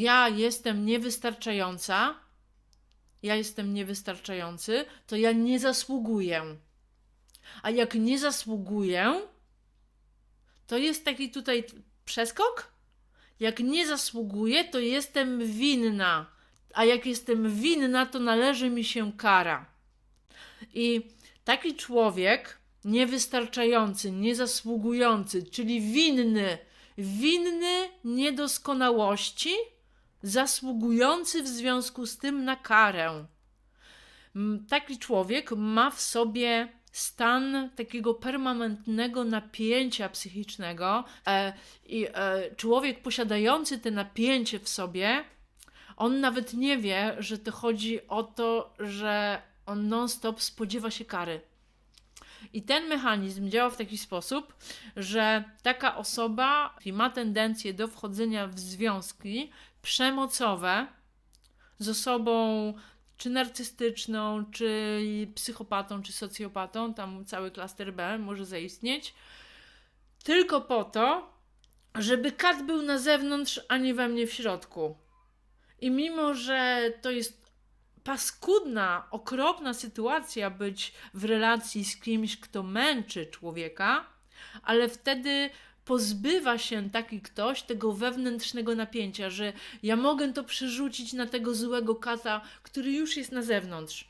ja jestem niewystarczająca, ja jestem niewystarczający, to ja nie zasługuję. A jak nie zasługuję, to jest taki tutaj przeskok. Jak nie zasługuję, to jestem winna. A jak jestem winna, to należy mi się kara. I taki człowiek niewystarczający, niezasługujący, czyli winny, winny niedoskonałości, zasługujący w związku z tym na karę. Taki człowiek ma w sobie stan takiego permanentnego napięcia psychicznego e, i e, człowiek posiadający te napięcie w sobie, on nawet nie wie, że to chodzi o to, że on non-stop spodziewa się kary. I ten mechanizm działa w taki sposób, że taka osoba ma tendencję do wchodzenia w związki przemocowe z osobą czy narcystyczną, czy psychopatą, czy socjopatą, tam cały klaster B może zaistnieć, tylko po to, żeby kat był na zewnątrz, a nie we mnie w środku. I mimo, że to jest paskudna, okropna sytuacja być w relacji z kimś, kto męczy człowieka, ale wtedy pozbywa się taki ktoś tego wewnętrznego napięcia, że ja mogę to przerzucić na tego złego kata, który już jest na zewnątrz.